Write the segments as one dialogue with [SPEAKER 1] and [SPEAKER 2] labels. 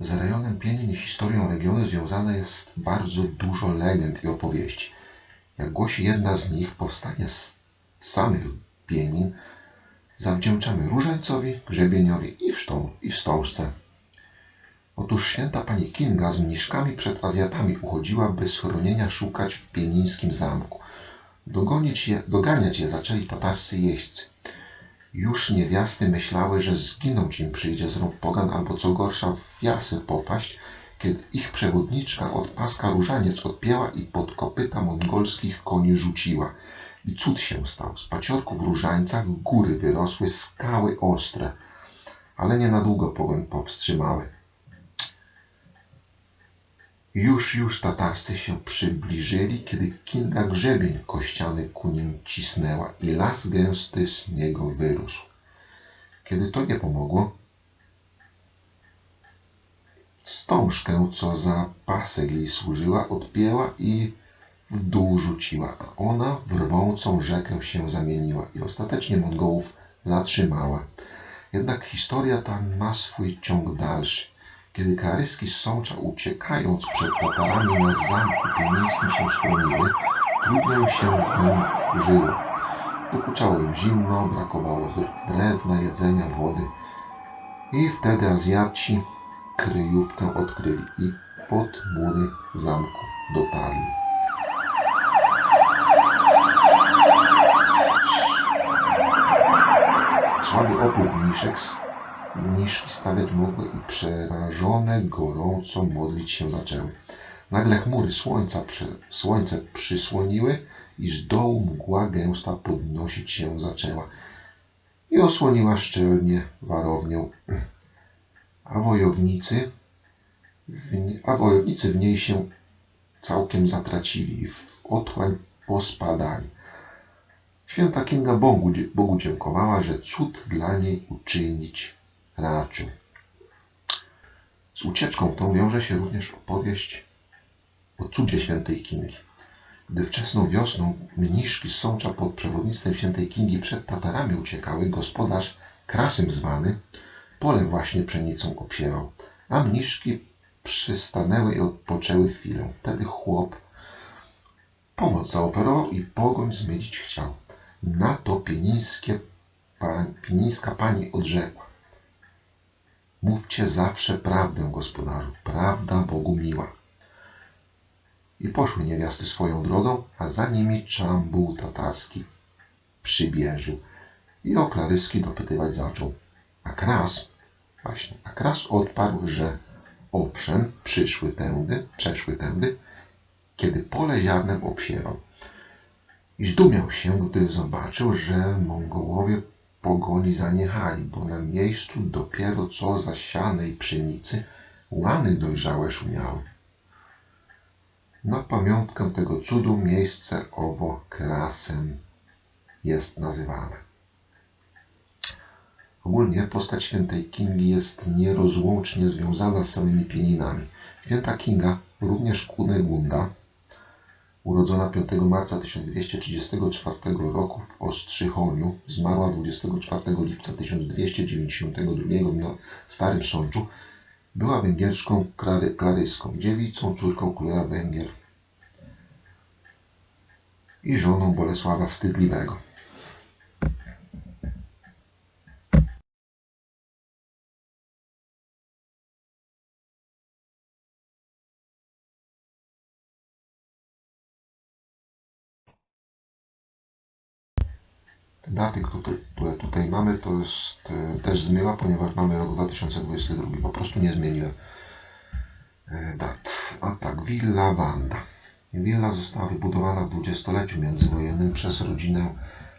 [SPEAKER 1] Z rejonem Pienin historią regionu związane jest bardzo dużo legend i opowieści. Jak głosi jedna z nich, powstanie z samych Pienin zawdzięczamy Różańcowi, Grzebieniowi i, i Wstążce. Otóż święta pani Kinga z mniszkami przed Azjatami uchodziła, by schronienia szukać w pienińskim zamku. Dogonić je, doganiać je zaczęli tatarscy jeźdźcy. Już niewiasty myślały, że zginąć im przyjdzie z rąk pogan, albo co gorsza w jasy popaść, kiedy ich przewodniczka od paska różaniec odpięła i pod kopyta mongolskich koni rzuciła. I cud się stał. Z paciorków różańcach góry wyrosły, skały ostre, ale nie na długo pogoń powstrzymały. Już, już tatarscy się przybliżyli, kiedy Kinga grzebień kościany ku nim cisnęła i las gęsty z niego wyrósł. Kiedy to nie pomogło, wstążkę, co za pasek jej służyła, odpięła i w dół rzuciła, a ona w rwącą rzekę się zamieniła i ostatecznie Mongołów zatrzymała. Jednak historia ta ma swój ciąg dalszy. Kiedy karyski Sącza uciekając przed Tatarami na zamku pienińskim się schroniły, trudno się w nim żyło. Dokuczało im zimno, brakowało drewna, jedzenia, wody. I wtedy Azjaci kryjówkę odkryli i pod mury zamku dotarli. Słaby opór mniszek mniszki stawiać mogły i przerażone gorąco modlić się zaczęły. Nagle chmury słońca, słońce przysłoniły i z dołu mgła gęsta podnosić się zaczęła i osłoniła szczelnie warownię, a wojownicy w, nie, a wojownicy w niej się całkiem zatracili i w otchłań pospadali. Święta Kinga Bogu, Bogu dziękowała, że cud dla niej uczynić raczył. Z ucieczką tą wiąże się również opowieść o cudzie świętej Kingi. Gdy wczesną wiosną mniszki z Sącza pod przewodnictwem świętej Kingi przed Tatarami uciekały, gospodarz, Krasym zwany, pole właśnie pszenicą obsiewał, a mniszki przystanęły i odpoczęły chwilę. Wtedy chłop pomoc zaoferował i pogoń zmylić chciał. Na to pienińska pani odrzekła. Mówcie zawsze prawdę, gospodarzu, prawda Bogu miła. I poszły niewiasty swoją drogą, a za nimi czambuł tatarski przybierzył i o klaryski dopytywać zaczął. A Kras, właśnie, a Kras odparł, że owszem, przyszły tędy, przeszły tędy, kiedy pole ziarnem obsiewał. I zdumiał się, gdy zobaczył, że Mongołowie pogoni zaniechali, bo na miejscu dopiero co zasianej pszenicy łany dojrzałe szumiały. Na pamiątkę tego cudu miejsce owo krasem jest nazywane. Ogólnie postać świętej Kingi jest nierozłącznie związana z samymi pieninami. Święta Kinga, również Kunegunda, urodzona 5 marca 1234 roku w Ostrzychoniu, zmarła 24 lipca 1292 w Starym Sączu, była węgierską klary, klaryską, dziewicą, córką króla Węgier i żoną Bolesława Wstydliwego. Daty, które, tutaj mamy, to jest e, też zmyła, ponieważ mamy rok 2022. Po prostu nie zmieniłem e, dat. A tak, Villa Wanda. Willa została wybudowana w dwudziestoleciu międzywojennym przez rodzinę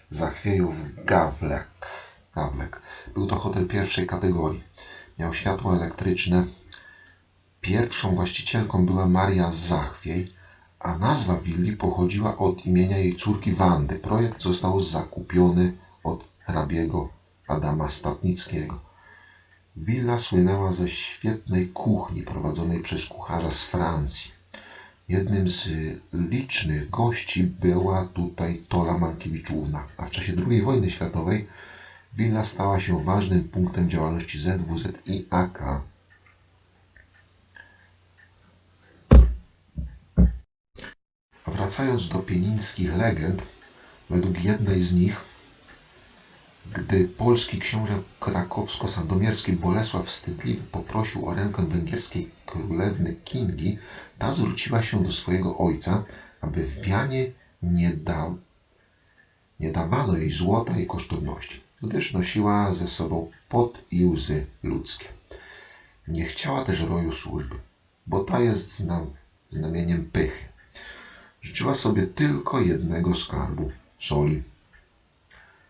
[SPEAKER 1] Zachwiejów Gawlek. Gawlek. Był to hotel pierwszej kategorii. Miał światło elektryczne. Pierwszą właścicielką była Maria Zachwiej, a nazwa willi pochodziła od imienia jej córki Wandy. Projekt został zakupiony od hrabiego Adama Statnickiego. Willa słynęła ze świetnej kuchni prowadzonej przez kucharza z Francji. Jednym z licznych gości była tutaj Tola Mankiewiczówna, a w czasie II wojny światowej willa stała się ważnym punktem działalności ZWZ i AK. Wracając do pienińskich legend, według jednej z nich, gdy polski książę krakowsko-sandomierski Bolesław Wstydliwy poprosił o rękę węgierskiej królewny Kingi, ta zwróciła się do swojego ojca, aby w pianie nie, da, nie dawano jej złota i kosztowności, gdyż nosiła ze sobą pot i łzy ludzkie. Nie chciała też roju służby, bo ta jest znam, znamieniem pychy. Życzyła sobie tylko jednego skarbu soli,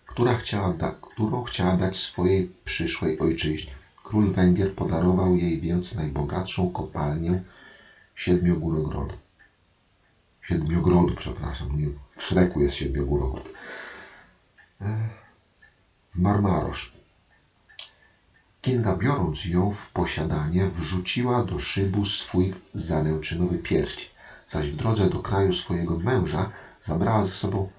[SPEAKER 1] która chciała da, którą chciała dać swojej przyszłej ojczyźnie. Król Węgier podarował jej więc najbogatszą kopalnię Siedmiogórogrodu. Siedmiogrodu, przepraszam, nie, w Szreku jest Siedmiogórogród. E, Marmarosz. Kinga biorąc ją w posiadanie, wrzuciła do szybu swój zaręczynowy pierścień, zaś w drodze do kraju swojego męża zabrała ze sobą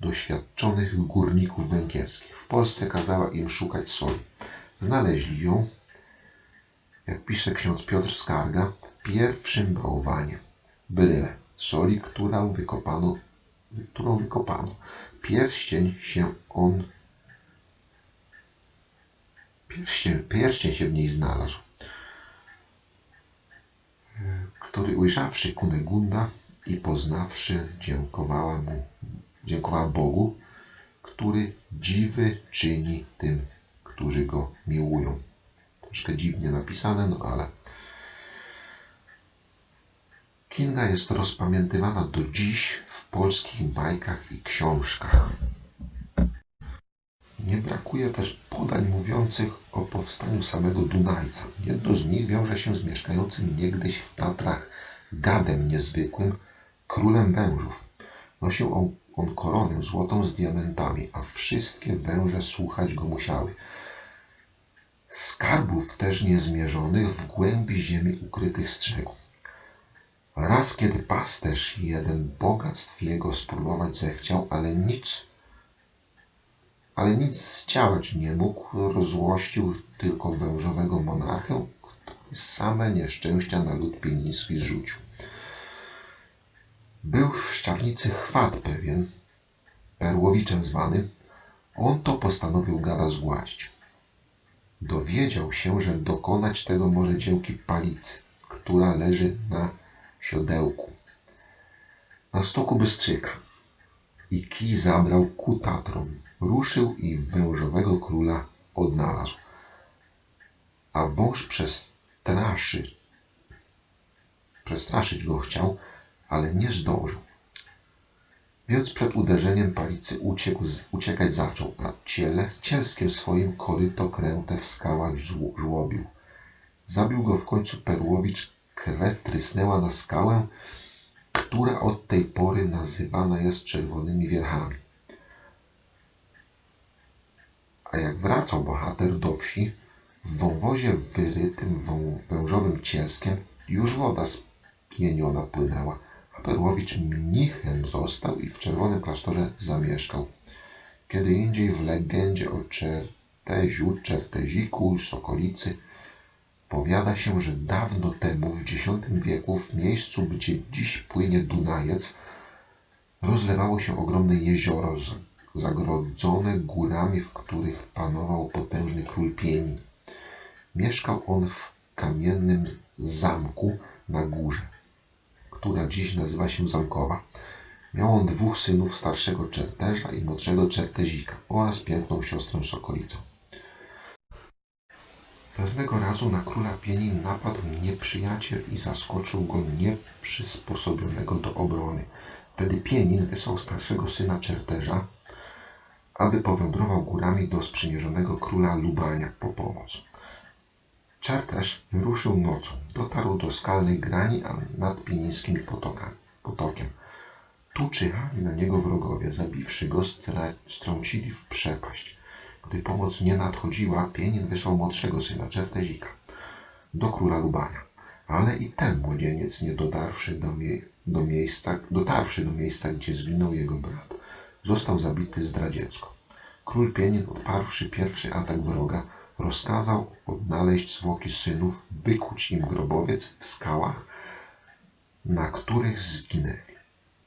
[SPEAKER 1] doświadczonych górników węgierskich. W Polsce kazała im szukać soli. Znaleźli ją, jak pisze ksiądz Piotr Skarga, pierwszym bałwanie. Bryle soli, którą wykopano, którą wykopano. Pierścień się on pierścień, pierścień się w niej znalazł, który ujrzawszy Kunegunda i poznawszy, dziękowała mu, dziękowała Bogu, który dziwy czyni tym, którzy go miłują. Troszkę dziwnie napisane, no ale Kinga jest rozpamiętywana do dziś w polskich bajkach i książkach. Nie brakuje też podań mówiących o powstaniu samego Dunajca. Jedno z nich wiąże się z mieszkającym niegdyś w Tatrach gadem niezwykłym, królem wężów. Nosił on, on koronę złotą z diamentami, a wszystkie węże słuchać go musiały. Skarbów też niezmierzonych w głębi ziemi ukrytych strzegł. Raz, kiedy pasterz jeden bogactw jego spróbować zechciał, ale nic, ale nic zdziałać nie mógł, rozłościł tylko wężowego monarchę, same nieszczęścia na lud pieniński zrzucił. Był w Szczarnicy chwat pewien, Perłowiczem zwany, on to postanowił gada zgładzić. Dowiedział się, że dokonać tego może dzięki palicy, która leży na siodełku, na stoku bystrzyka. I kij zabrał ku Tatrom, ruszył i wężowego króla odnalazł. A wąż przestraszy, przestraszyć go chciał, ale nie zdążył. Więc przed uderzeniem palicy uciekł, uciekać zaczął, a ciele z cielskiem swoim koryto kręte w skałach żł- żłobił. Zabił go w końcu Perłowicz, krew trysnęła na skałę, która od tej pory nazywana jest czerwonymi wierchami. A jak wracał bohater do wsi, w wąwozie wyrytym wężowym cielskiem już woda spieniona płynęła, a Perłowicz mnichem został i w czerwonym klasztorze zamieszkał. Kiedy indziej w legendzie o Czerteziu, Czerteziku, Sokolicy powiada się, że dawno temu, w X wieku, w miejscu, gdzie dziś płynie Dunajec, rozlewało się ogromne jezioro zagrodzone górami, w których panował potężny król Pieni. Mieszkał on w kamiennym zamku na górze, która dziś nazywa się Zamkowa. Miał on dwóch synów, starszego Czerteża i młodszego Czertezika oraz piękną siostrę Sokolicę. Pewnego razu na króla Pieni napadł nieprzyjaciel i zaskoczył go nieprzysposobionego do obrony. Wtedy Pienin wysłał starszego syna Czerteża, aby powędrował górami do sprzymierzonego króla Lubania po pomoc. Czerteż wyruszył nocą, dotarł do skalnej grani a nad pienińskimi potokiem. Tu czyhali na niego wrogowie, zabiwszy go, strącili w przepaść. Gdy pomoc nie nadchodziła, Pienin wysłał młodszego syna, Czertezika, do króla Lubania. Ale i ten młodzieniec, nie dotarwszy do, mie- do miejsca, dotarwszy do miejsca, gdzie zginął jego brat, został zabity zdradziecko. Król Pienin, odparłszy pierwszy atak wroga, rozkazał odnaleźć zwłoki synów, wykuć im grobowiec w skałach, na których zginęli,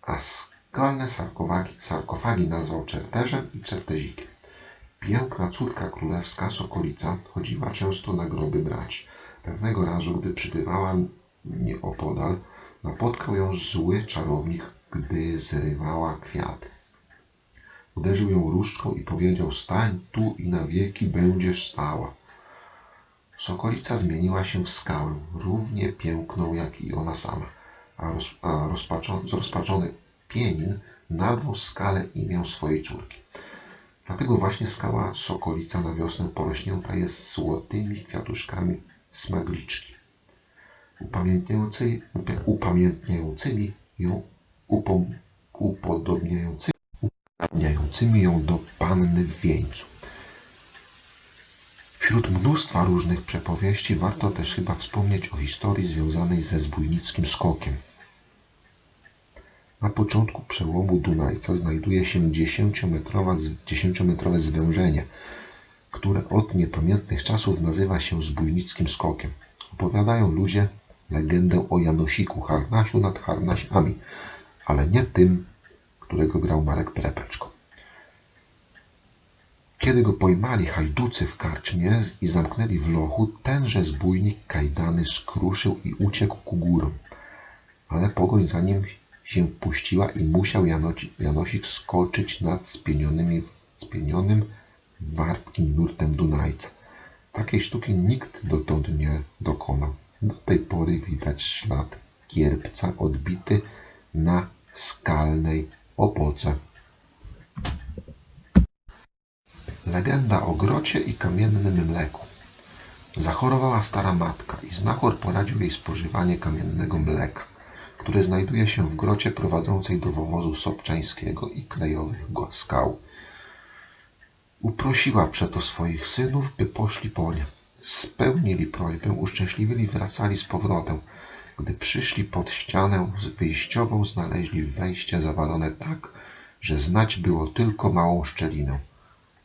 [SPEAKER 1] a skalne sarkofagi, sarkofagi nazwał czerteżem i czertezikiem. Piękna córka królewska Sokolica chodziła często na groby braci. Pewnego razu, gdy przybywała nieopodal, napotkał ją zły czarownik, gdy zrywała kwiaty. Uderzył ją różdżką i powiedział: Stań tu i na wieki będziesz stała. Sokolica zmieniła się w skałę, równie piękną jak i ona sama, a, roz, a rozpaczony, zrozpaczony pienin nadał skalę imię swojej córki. Dlatego właśnie skała Sokolica na wiosnę porośnięta jest złotymi kwiatuszkami smagliczki, upamiętniający, upa- upamiętniającymi ją, upom, upodobniającymi, upodobniającymi ją do panny w wieńcu. Wśród mnóstwa różnych przepowieści warto też chyba wspomnieć o historii związanej ze zbójnickim skokiem. Na początku przełomu Dunajca znajduje się 10-metrowa z- 10-metrowe zwężenie, które od niepamiętnych czasów nazywa się zbójnickim skokiem. Opowiadają ludzie legendę o Janosiku, harnasiu nad harnasiami, ale nie tym, którego grał Marek Perepeczko. Kiedy go pojmali hajducy w karczmie i zamknęli w lochu, tenże zbójnik kajdany skruszył i uciekł ku górom. Ale pogoń za nim się puściła i musiał Janosik skoczyć nad spienionym, wartkim nurtem Dunajca. Takiej sztuki nikt dotąd nie dokonał. Do tej pory widać ślad kierpca odbity na skalnej Legenda o grocie i kamiennym mleku. Zachorowała stara matka i znachor poradził jej spożywanie kamiennego mleka, które znajduje się w grocie prowadzącej do wowozu Sobczańskiego i klejowych skał. Uprosiła przeto swoich synów, by poszli po nie. Spełnili prośbę, uszczęśliwili wracali z powrotem. Gdy przyszli pod ścianę wyjściową, znaleźli wejście zawalone tak, że znać było tylko małą szczelinę.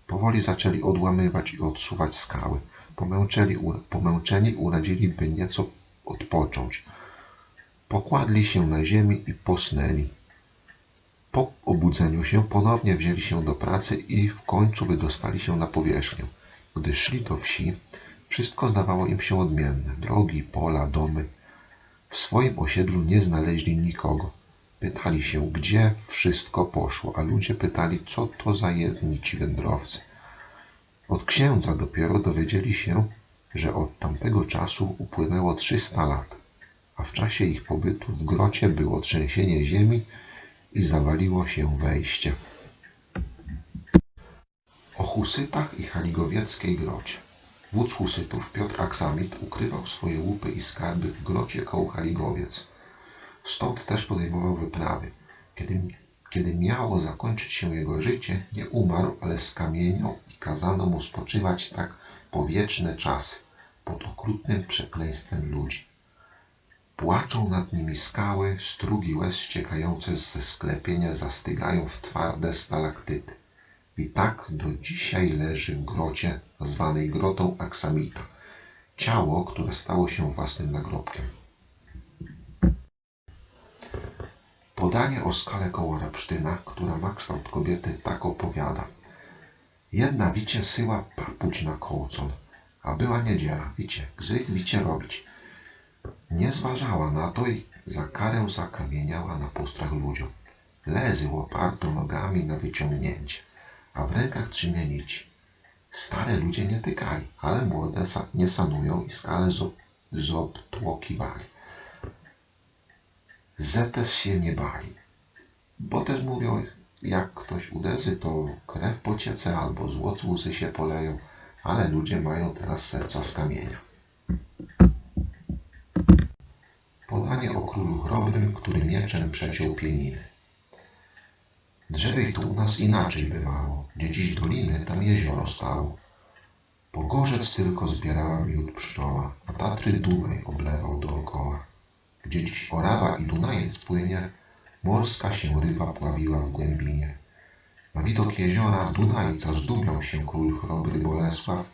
[SPEAKER 1] Powoli zaczęli odłamywać i odsuwać skały. Pomęczeli, u- pomęczeni uradzili, by nieco odpocząć. Pokładli się na ziemi i posnęli. Po obudzeniu się ponownie wzięli się do pracy i w końcu wydostali się na powierzchnię. Gdy szli do wsi, wszystko zdawało im się odmienne. Drogi, pola, domy. W swoim osiedlu nie znaleźli nikogo. Pytali się, gdzie wszystko poszło, a ludzie pytali, co to za jedni ci wędrowcy. Od księdza dopiero dowiedzieli się, że od tamtego czasu upłynęło 300 lat, a w czasie ich pobytu w grocie było trzęsienie ziemi i zawaliło się wejście. O husytach i haligowieckiej grocie. Wódz husytów Piotr Aksamit ukrywał swoje łupy i skarby w grocie koło Haligowiec. Stąd też podejmował wyprawy. Kiedy, kiedy miało zakończyć się jego życie, nie umarł, ale skamieniał i kazano mu spoczywać tak po wieczne czasy, pod okrutnym przekleństwem ludzi. Płaczą nad nimi skały, strugi łez ściekające ze sklepienia zastygają w twarde stalaktyty. I tak do dzisiaj leży w grocie zwanej grotą Aksamita. Ciało, które stało się własnym nagrobkiem. Podanie o skale koło Rapsztyna, która ma kształt kobiety, tak opowiada. Jedna wicie syła papuć na kołcon, a była niedziela, wicie, gzych wicie robić. Nie zważała na to i za karę zakamieniała na postrach ludziom. Lezy łoparto nogami na wyciągnięcie, a w rękach trzymie nici. Stare ludzie nie tykali, ale młode nie sanują i skalę zo- zobtłokiwali. Zetes się nie bali, bo też mówią, jak ktoś uderzy, to krew pociece albo złot łzy się poleją, ale ludzie mają teraz serca z kamienia. Podanie o królu chrobrym, który mieczem przeciął pieniny. Drzewiej tu u nas inaczej bywało, gdzie dziś doliny, tam jezioro stało. Pogorzec tylko zbierała miód pszczoła, a Tatry Dunaj oblewał dookoła. Gdzie dziś Orawa i Dunajec płynie, morska się ryba pławiła w głębinie. Na widok jeziora Dunajca zdumiał się król chrobry Bolesław,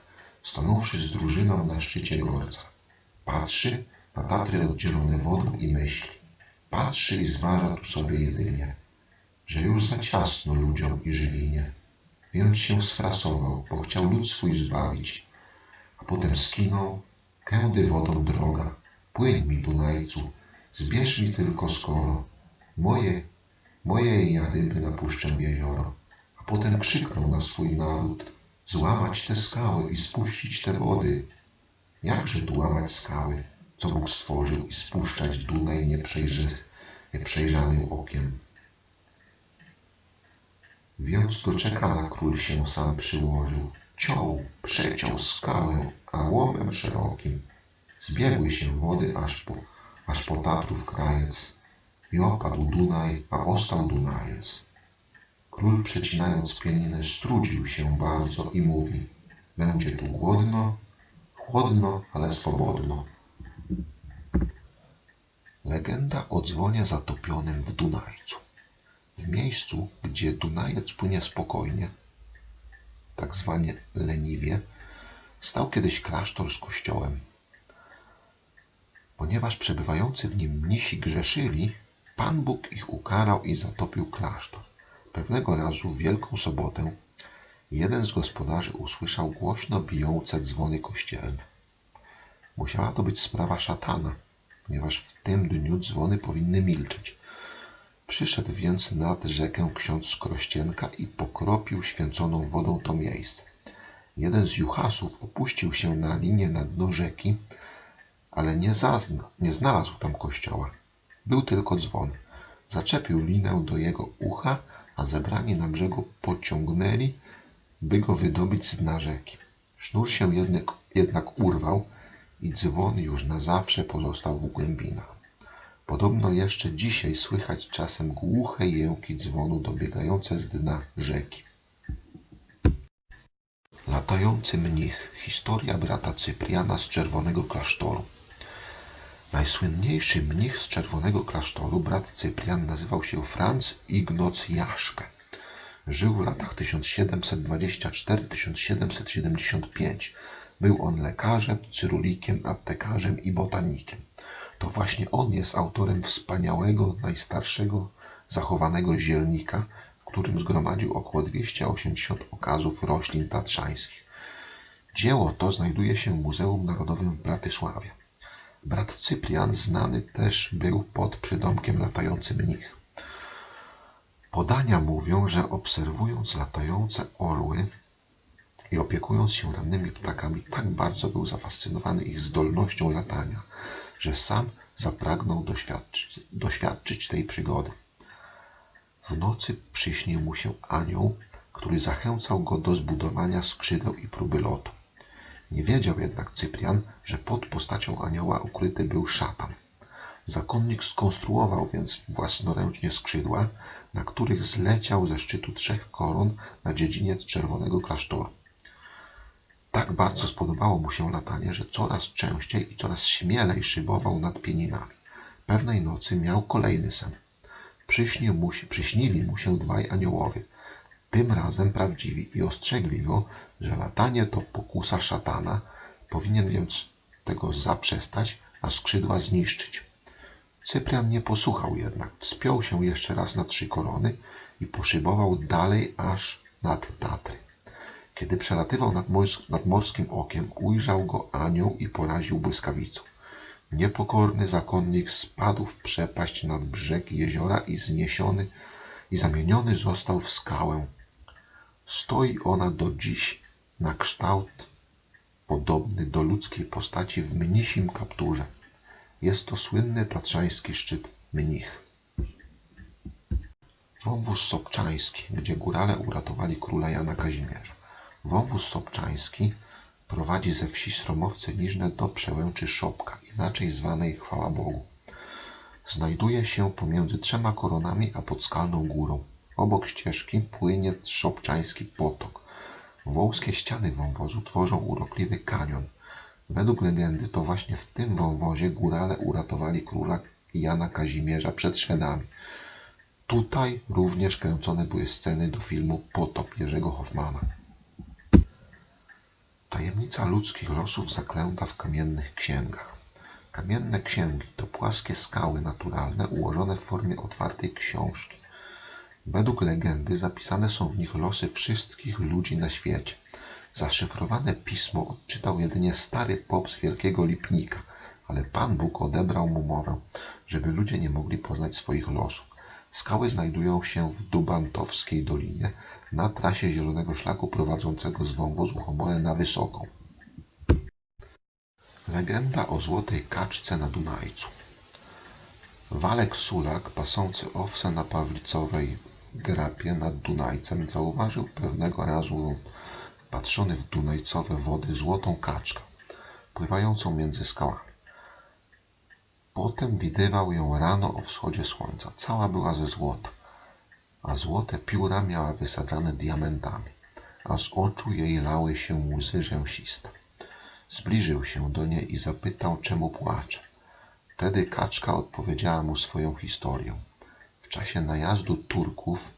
[SPEAKER 1] stanąwszy z drużyną na szczycie gorca. Patrzy na Tatry oddzielone wodą i myśli. Patrzy i zważa tu sobie jedynie, że już za ciasno ludziom i żywinie. Więc się sfrasował, bo chciał lud swój zbawić. A potem skinął, kędy wodą droga. Płyń mi, Dunajcu, zbierz mi tylko skoro. Moje, moje ja ryby napuszczę jezioro. A potem krzyknął na swój naród, złamać te skały i spuścić te wody. Jakże tu łamać skały, co Bóg stworzył i spuszczać Dunaj nieprzejrzanym okiem. Więc do czekana król się sam przyłożył. Ciął, przeciął skałę, a łomem szerokim. Zbiegły się wody aż po, aż po Tatrów krajec. I opadł Dunaj, a ostał Dunajec. Król przecinając pieninę strudził się bardzo i mówi Będzie tu głodno, chłodno, ale swobodno. Legenda o dzwonie zatopionym w Dunajcu. W miejscu, gdzie Dunajec płynie spokojnie, tak zwanie leniwie, stał kiedyś klasztor z kościołem. Ponieważ przebywający w nim mnisi grzeszyli, Pan Bóg ich ukarał i zatopił klasztor. Pewnego razu w Wielką Sobotę jeden z gospodarzy usłyszał głośno bijące dzwony kościelne. Musiała to być sprawa szatana, ponieważ w tym dniu dzwony powinny milczeć. Przyszedł więc nad rzekę ksiądz Skrościenka i pokropił święconą wodą to miejsce. Jeden z juchasów opuścił się na linię na dno rzeki, ale nie, zazna, nie znalazł tam kościoła. Był tylko dzwon. Zaczepił linę do jego ucha, a zebrani na brzegu pociągnęli, by go wydobyć z dna rzeki. Sznur się jednak, jednak urwał i dzwon już na zawsze pozostał w głębinach. Podobno jeszcze dzisiaj słychać czasem głuche jęki dzwonu dobiegające z dna rzeki. Latający mnich. Historia brata Cypriana z Czerwonego Klasztoru. Najsłynniejszy mnich z Czerwonego Klasztoru, brat Cyprian, nazywał się Franz Ignoc Jaszkę. Żył w latach 1724-1775. Był on lekarzem, cyrulikiem, aptekarzem i botanikiem. To właśnie on jest autorem wspaniałego, najstarszego zachowanego zielnika, w którym zgromadził około 280 okazów roślin tatrzańskich. Dzieło to znajduje się w Muzeum Narodowym w Bratysławie. Brat Cyprian znany też był pod przydomkiem latający mnich. Podania mówią, że obserwując latające orły i opiekując się rannymi ptakami, tak bardzo był zafascynowany ich zdolnością latania, że sam zapragnął doświadczyć, doświadczyć tej przygody. W nocy przyśnił mu się anioł, który zachęcał go do zbudowania skrzydeł i próby lotu. Nie wiedział jednak Cyprian, że pod postacią anioła ukryty był szatan. Zakonnik skonstruował więc własnoręcznie skrzydła, na których zleciał ze szczytu trzech koron na dziedziniec czerwonego klasztoru. Tak bardzo spodobało mu się latanie, że coraz częściej i coraz śmielej szybował nad pieninami. Pewnej nocy miał kolejny sen. Przyśnił mu się, przyśnili mu się dwaj aniołowie, tym razem prawdziwi i ostrzegli go, że latanie to pokusa szatana, powinien więc tego zaprzestać, a skrzydła zniszczyć. Cyprian nie posłuchał jednak, wspiął się jeszcze raz na trzy korony i poszybował dalej aż nad Tatry. Kiedy przelatywał nad, mors nad morskim okiem, ujrzał go anioł i poraził błyskawicą. Niepokorny zakonnik spadł w przepaść nad brzeg jeziora i zniesiony i zamieniony został w skałę. Stoi ona do dziś na kształt podobny do ludzkiej postaci w mnisim kapturze. Jest to słynny tatrzański szczyt mnich. Wąwóz Sobczański, gdzie górale uratowali króla Jana Kazimierza. Wąwóz Sobczański prowadzi ze wsi Sromowce Niżne do przełęczy Szopka, inaczej zwanej Chwała Bogu. Znajduje się pomiędzy trzema koronami a Podskalną Górą. Obok ścieżki płynie Trzopczański potok. Wąskie ściany wąwozu tworzą urokliwy kanion. Według legendy to właśnie w tym wąwozie górale uratowali króla Jana Kazimierza przed Szwedami. Tutaj również kręcone były sceny do filmu Potop Jerzego Hoffmana. Tajemnica ludzkich losów zaklęta w kamiennych księgach. Kamienne księgi to płaskie skały naturalne ułożone w formie otwartej książki. Według legendy zapisane są w nich losy wszystkich ludzi na świecie. Zaszyfrowane pismo odczytał jedynie stary pop z Wielkiego Lipnika, ale Pan Bóg odebrał mu mowę, żeby ludzie nie mogli poznać swoich losów. Skały znajdują się w Dubantowskiej Dolinie, na trasie Zielonego Szlaku prowadzącego z wąwozu Homole na Wysoką. Legenda o złotej kaczce na Dunajcu. Walek Sulak, pasący owce na Pawlicowej grapie nad Dunajcem, zauważył pewnego razu patrzony w dunajcowe wody złotą kaczkę, pływającą między skałami. Potem widywał ją rano o wschodzie słońca. Cała była ze złota, a złote pióra miała wysadzane diamentami, a z oczu jej lały się łzy rzęsiste. Zbliżył się do niej i zapytał, czemu płacze. Wtedy kaczka odpowiedziała mu swoją historię. W czasie najazdu Turków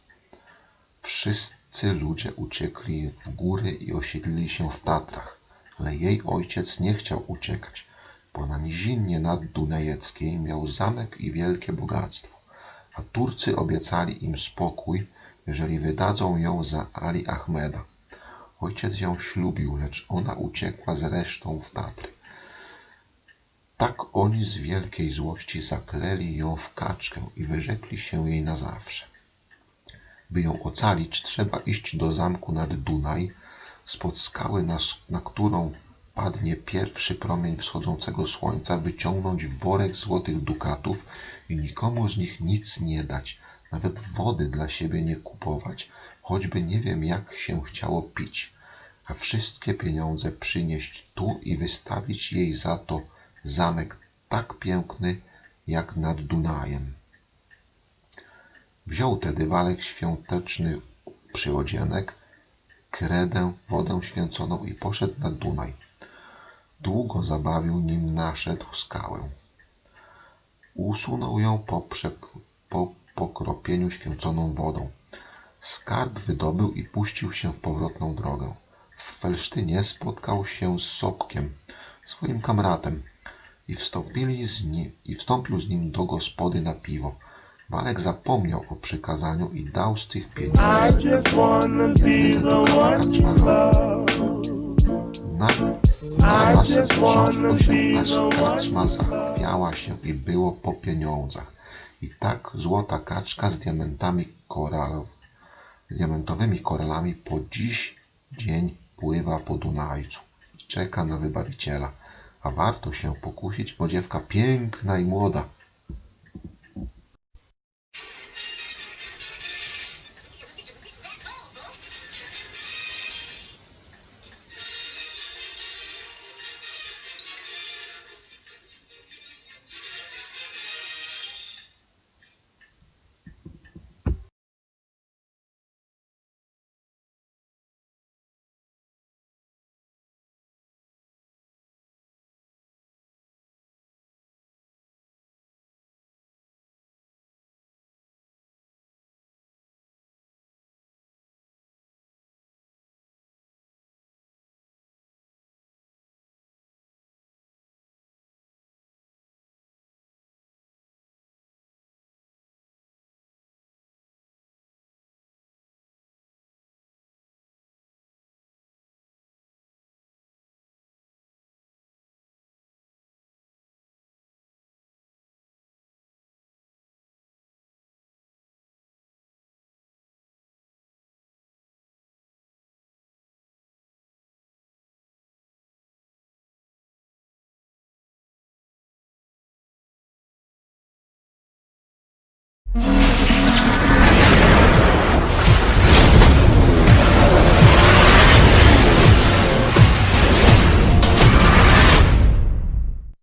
[SPEAKER 1] wszyscy ludzie uciekli w góry i osiedlili się w Tatrach, ale jej ojciec nie chciał uciekać, bo na nizinie naddunajeckiej miał zamek i wielkie bogactwo, a Turcy obiecali im spokój, jeżeli wydadzą ją za Ali Ahmeda. Ojciec ją ślubił, lecz ona uciekła z resztą w Tatry. Tak oni z wielkiej złości zakleli ją w kaczkę i wyrzekli się jej na zawsze. By ją ocalić, trzeba iść do zamku nad Dunaj, spod skały, na, na którą padnie pierwszy promień wschodzącego słońca, wyciągnąć worek złotych dukatów i nikomu z nich nic nie dać, nawet wody dla siebie nie kupować, choćby nie wiem jak się chciało pić, a wszystkie pieniądze przynieść tu i wystawić jej za to zamek tak piękny jak nad Dunajem. Wziął tedy walek świąteczny przyodzienek, kredę, wodę święconą i poszedł nad Dunaj. Długo zabawił, nim naszedł skałę. Usunął ją po, po pokropieniu święconą wodą. Skarb wydobył i puścił się w powrotną drogę. W Felsztynie spotkał się z Sobkiem, swoim kamratem, i, wstąpili z nim, i wstąpił z nim do gospody na piwo. Walek zapomniał o przykazaniu i dał z tych
[SPEAKER 2] I
[SPEAKER 1] pieniędzy
[SPEAKER 2] just wanna be the
[SPEAKER 1] karczma
[SPEAKER 2] you
[SPEAKER 1] zachwiała się i było po pieniądzach. I tak złota kaczka z diamentami koralow, z diamentowymi koralami po dziś dzień pływa po Dunajcu i czeka na wybawiciela. A warto się pokusić, bo dziewka piękna i młoda.